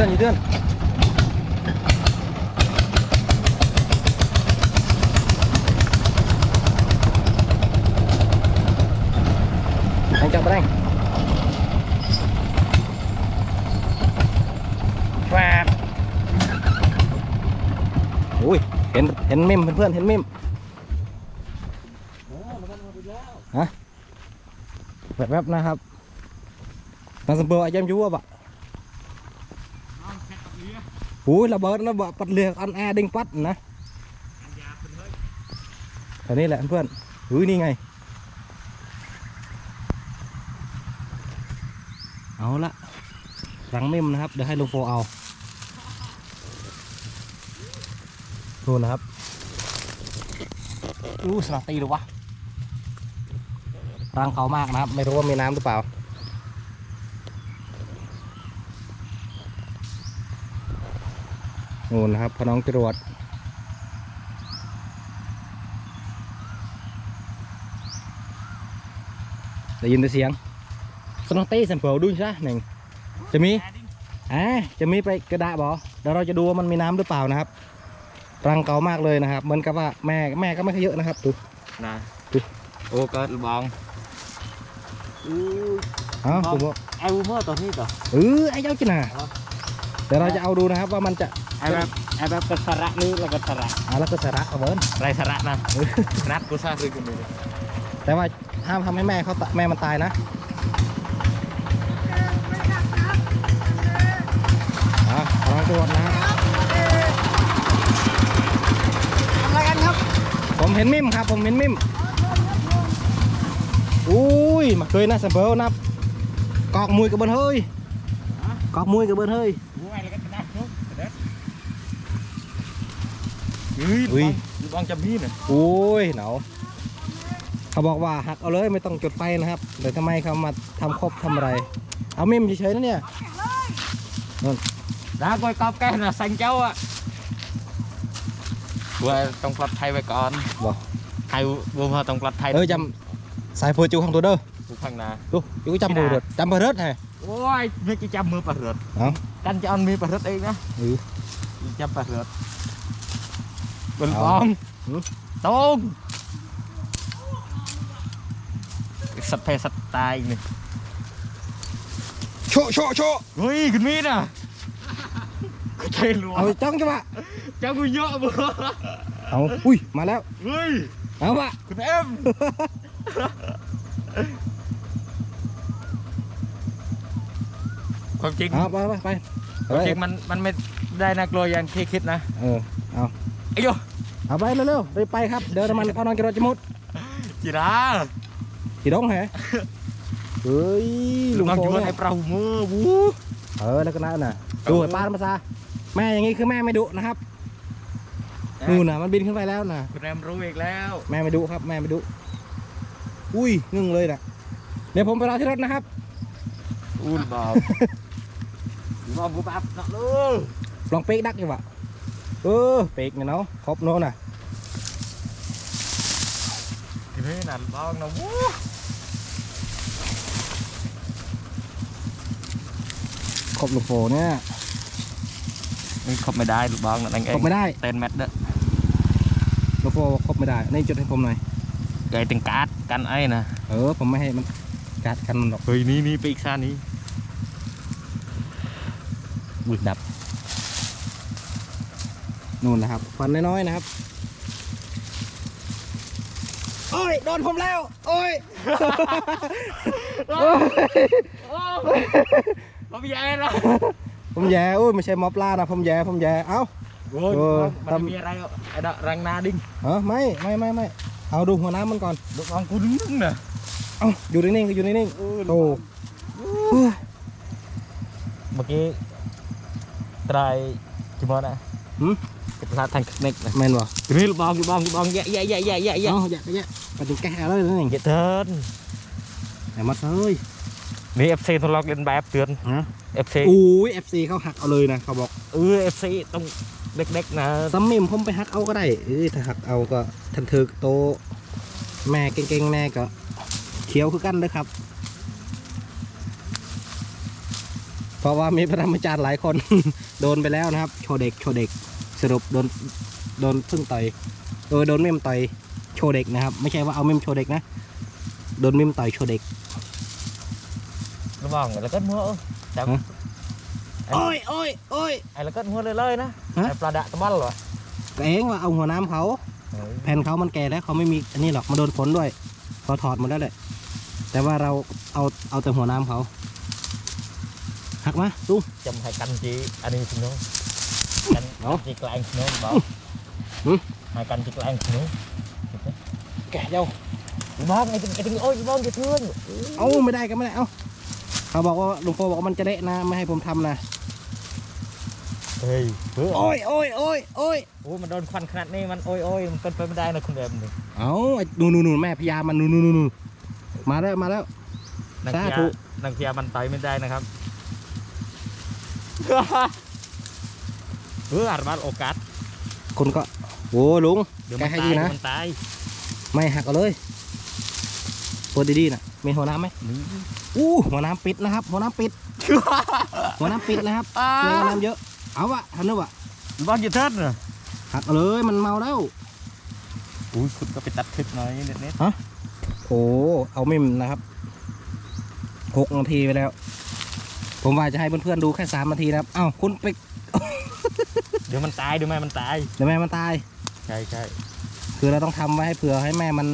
ดือนอยู่เดือน anh chọn bên anh แฟบโอ้ยเห็นเห็นมิมเพื่อนๆเห็นมิมฮะแวบๆนะครับนางสมบูรณ์อาจารย์ยั่วบะโอ้ยระเบิดระเบิดปัดเรืออันแอดิงปัดนะแถวนี้แหละเพื่อนอุ้ยนี่ไง เอาละรังมิมนะครับ เดี๋ยวให้ลุงโฟเอาดูนะครับอู้สนาตีหรือวะรังเขามากนะครับ ไม่รู้ว่ามีน้ำหรือเปล่า นู่นนะครับพอน้องจรวดได้ยินแต่เสียงสนองเต้สันเปิลดูซะหนึ่งจะมีอ่าจะมีไปกระดาษบอเดี๋ยวเราจะดูว่ามันมีน้ำหรือเปล่านะครับ รังเก่ามากเลยนะครับ เหมือนกับว่าแม่แม่ก็ไม่ค่อยเยอะนะครับดูนะอุ๊ยโอ้ก็บองอือเอ้าผมว่าเอาเมื่อตอนนี้ต่อเออไอ้เจ้าจิน่ะครับ เดี๋ยวเราจะเอาดูนะครับว่ามันจะไอ้แบบไอ้แบบกระสระนี่แล้วก็สระอ่าแล้วก็สาระเอาเบิร์นไรสระนะนัดกูซาคือกูมีแต่ว่าห้ามทำให้แม่เขาตะแม่มันตายนะอะกำลังตรวจนะครับทำอะไรกันครับผมเห็นมิมครับ ผมเห็นมิมอุ้ยมาเคยนะสเปิลนับกอกมวยกับเบิร์นเฮ้ยกอกมวยกับเบิร์นเฮ้ย กูไอ้แล้วก็นัดนุ๊กเด็ด เฮ้ยอุ้ยบองจำพี่น่ะโอ้ยหนาวเขาบอกว่าหักเอาเลยไม่ต้องจุดไฟนะครับแต่ทำไมเขามาทำครบทำอะไร เอามิมเฉยๆนะเนี่ยร้านกอยกอบแกน่ะสังเจ้าอะบัวต้องปลอดภัยไว้ก่อนบอกให้บัวพอต้องปลอดภัยเออจำสายเฟอร์จูของตัวเด้อกูพังนาดูอยู่จำเบอร์เด้อจำเบอร์เด้อไงโอ้ยไม่กี่จำมือปลาเหือดเอ้ากันจะเอามือปลาเหือดเองนะอือจำปลาเหือดบน เอาฟองหือตรงสัตว์เพศสัตว์ตายอีกหนึ่งโชะโชะโชะเฮ้ยคุณมีดอะกูเทรัวเอาจ้องจังหวะเจ้ากูเยอะบ่เอาอุ้ยมาแล้วเฮ้ยเอาวะคุณเอ็มความจริงเอาไปไปไปความจริงมันมันไม่ได้น่ากลัวอย่างที่คิดนะเออเอาไอ้โย เอาไปเร็วๆรีบไปครับเดี๋ยวน้ำมันพอนอนกิโลจะหมดจีรากี่ดงเหรอเฮ้ยลุงลองโฟอยู่เนี่ในยเปล่ามือวูเออแล้วก็น่าน่ะดูไอ้ป้าธรรมซาแม่อย่างงี้คือแม่ไม่ดุนะครับนู่นน่ะมันบินขึ้นไปแล้วน่ะคุณแอมรู้อีกแล้ว แม่ไม่ดุครับ แม่ไม่ดุอุ้ยงึ่งเลยน่ะเดี๋ยวผมไปรอที่รถนะครับอู้ลบอบลบอบกูปั๊บนักเลยลองเป๊กดักอยู่วะ เออเป๊กเนี่ยเนาะครบโน่นน่ะทีนี้นั่นบ้องนะวูครบลูกโฟเนี่ยนี่ครบไม่ได้ลูกบ้องนั่นเองครบไม่ได้เต้นแมทเด้อลูกโฟครบไม่ได้นี่จุดให้ผมหน่อยไก่ตึงการ์ดกันไอ้นะเออผมไม่ให้มันกัดกันมันหรอกเฮ้ยนี่นี่ไปอีกซานี้อุ้ยดับ นู่นนะครับฟันน้อยๆนะครับ โอ้ย โดนผมแล้ว โอ้ยโอ้ยผมแย่ละผมแย่โอ้ยไม่ใช่มอปลานะผมแย่ผมแย่เอ้าโอ้ยเออมันจะมีอะไรอะไอ้ดอกรังนาดิ้งเออไม่ไม่ไม่ไม่เอาดูหัวน้ำมันก่อนลูกบ้องกูดึงดึงน่ะเอ้าอยู่นิ่งๆก็อยู่นิ่งเออๆโอ้เฮ้ยเมื่อกี้ไตรกี่โมงนะ หืมเป็นภาษาทางเทคนิคนะแม่นบ่นี่ลูกบ้องลูกบ้องลูกบ้องแย่แย่แย่แย่แย่แย่เอ้าอย่าอย่าไปถึงแก้เลยนั่นเองแย่เทินแต่มาเอ้ยนี่ FC ทดลองเล่นแบบเตือนฮะ FC อุ้ย FC เขาหักเอาเลยนะเขาบอกเออ FC ต้องเด็กๆนะซัมมิมผมไปหักเอาก็ได้เอ้ยถ้าหักเอาก็ทันเธอโต แม่เก่งๆแม่ก็เขียวคือกันเลยครับ เพราะว่ามีพระธรรมจารย์หลายคน โดนไปแล้วนะครับ โชว์เด็กโชว์เด็ก สรุปโดนโดนพึ่งต่อยเออโดนมิมต่อยโชว์เด็กนะครับ ไม่ใช่ว่าเอามิมโชว์เด็กนะโดนมิมต่อยโชว์เด็กระวังไอ้ละก็มัวเออจับฮะโอ้ยโอ้ยโอ้ยไอ้ละก็มัวเลยเลยๆนะฮะไอ้ปลาดะตะบัลเหรอก็เองว่าเอาหัวน้ำเขาเออแผ่นเขามันแก่แล้วเขาไม่มีอันนี้หรอกมาโดนฝนด้วยเขาถอดหมดแล้วแหละแต่ว่าเราเอาเอาแต่หัวน้ำเขาหักมาดูจำให้กันจีอันนี้สิน้องกันเอาจีกลางสิน้องบอกอืมให้กันจีกลางสิน้องแก่เจ้าอีบ้องไอ้ถึงไอ้ถึงโอ้ยอีบ้องจะเทือนเอาไม่ได้ก็ไม่ได้เอาเขาบอกว่าลุงโฟบอกว่ามันจะเละนะไม่ให้ผมทำนะเฮ้ยเพื่อโอ้ยโอ้ยโอ้ยโอ้ยโอ้ยมันโดนควันขนาดนี้มันโอ้ยโอ้ยมันเป็นไปไม่ได้นะคุณเอ็มนี่เอาไอ้นูนนูนนูนแม่พยามันนูนนูนนูนมาแล้วมาแล้วนางสาพธุญานางพญามันต่อยไม่ได้นะครับ เอออาร์บาโอกาสคุณก็โอ้ลุงเดี๋ยวแกมันให้ตายดีเดี๋ยนะวมันตายไม่หักเอาเลยเปิดดีๆนะมีหัวน้ำไหมนี่อู้หัวน้ำปิดนะครับ หัวน้ำปิด หัวน้ำปิดนะครับเจอน้ำเยอะ เอาวะทำนึกวะอีบ้องจะเทิดเหรอหักเอาเลยมันเมาแล้วอุ้ยคุณก็ไปตัดคลิปหน่อยเน็ตเน็ตโอ้เอามิมนะครับหกนาทีไปแล้ว ผมว่าจะให้เพื่อนๆดูแค่สามนาทีนะครับ เอ้าคุณไป เดี๋ยวมันตายเดี๋ยวแม่มันตายเดี๋ยวแม่มันตาย ใช่ใช่คือเราต้องทำไว้ให้เผื่อให้แม่มัน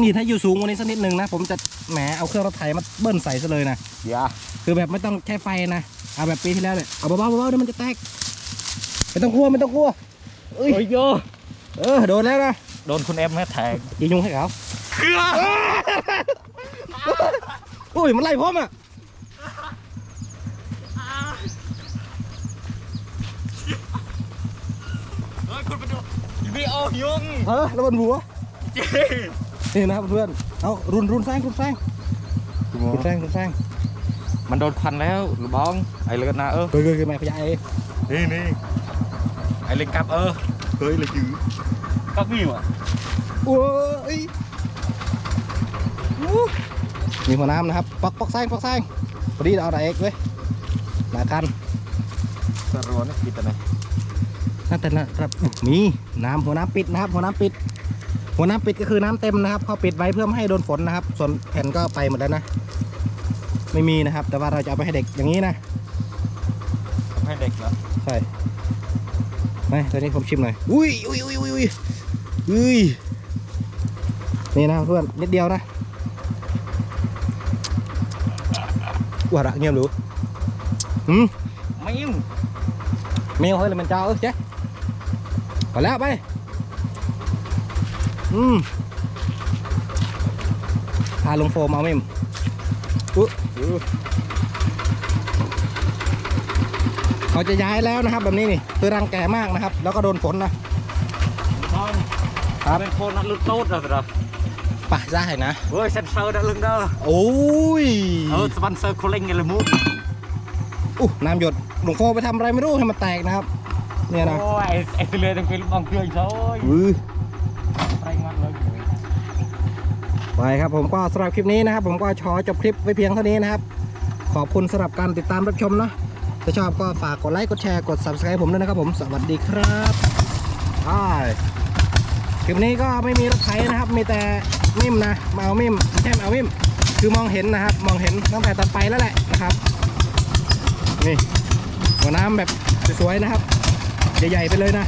นี่ถ้าอยู่สูงกว่านี้สักนิดหนึ่งนะ ผมจะแหมเอาเครื่องรถไถมาเบิ้ลใส่ซะเลยนะ อย่าคือแบบไม่ต้องใช้ไฟนะ เอาแบบปีที่แล้วเลยเอาเบาๆเบาๆเดี๋ยวมันจะแตก ไม่ต้องกลัวไม่ต้องกลัว เอ้ย โอ้ยโยเออโดนแล้วนะโดนคุณเอ็มแม่แทงยิงยุงให้เขาอุ้ยมันไล่ผมอะ เฮ้ยคุณไปดูวีโอ ยุงเออแล้วมันหัวนี่นะครับเพื่อนเอารุนรุนแซงรุนแซงรุนแซงรุนแซงมันโดนควันแล้วหรือบ้องไอ้เลือดนะเออเฮ้ยเฮ้ยเฮ้ยแม่พยาเอนี่นี่ไอ้เล็กกลับเออเฮ้ยเลยจื้อก็มีว่ะโอ้ยอู้มีหัวน้ำนะครับปอกปอกแซงปอกแซงพอดีเราเอาไหนเอกเว้ยหนาคันสรวนนี่คิดอะไรน่าแต่นะครับมีน้ำหัวน้ำปิดนะครับ หัวน้ำปิด หัวน้ำปิดก็คือน้ำเต็มนะครับเขาปิดไว้เพื่อไม่ให้โดนฝนนะครับ ส่วนแผ่นก็ไปหมดแล้วนะ ไม่มีนะครับ แต่ว่าเราจะเอาไปให้เด็กอย่างนี้นะทำให้เด็กเหรอใช่ไหมตอนนี้ผมชิมหน่อยอุ้ยอุ้ยอุ้ยอุ้ยอุ้ยอุ้ยนี่นะเพื่อนนิดเดียวนะว่าระเงียบหรือหืมไม่ยุ่งแมวเฮ้ยเลยมันเจ้าเออเจ๊ ไปแล้วไป อืมพาลงโฟมเอาเมมอุ๊เขาจะย้ายแล้วนะครับ แบบนี้นี่คือรังแก่มากนะครับ แล้วก็โดนฝนนะบ้องครับเป็นโคนนัดลึกโต๊ดเหรอครับป่ะได้นะเฮ้ยเซนเซอร์นัดลึกเด้อโอ้ยเออสปอนเซอร์โคเล่งไงละมุกอู้น้ำหยดหลวงโฟไปทำอะไรไม่รู้ให้มันแตกนะครับ เนี่ยนะโอ้ยไอ้ไอ้เรือต้องเป็นบ้องเกลืออีกแล้วโอ้ยอือแรงมัดเลยไปครับผมก็สำหรับคลิปนี้นะครับ ผมก็ขอจบคลิปไว้เพียงเท่านี้นะครับ ขอบคุณสำหรับการติดตามรับชมเนาะถ้าชอบก็ฝากกดไลค์กดแชร์กด subscribe ผมด้วยนะครับผมสวัสดีครับบายคลิปนี้ก็ไม่มีรถไถนะครับ มีแต่มิมนะมาเอามิมไม่ใช่มาเอามิมคือมองเห็นนะครับ มองเห็นตั้งแต่ตอนไปแล้วแหละนะครับ นี่หัวน้ำแบบสวยๆนะครับ ใหญ่ๆไปเลยนะ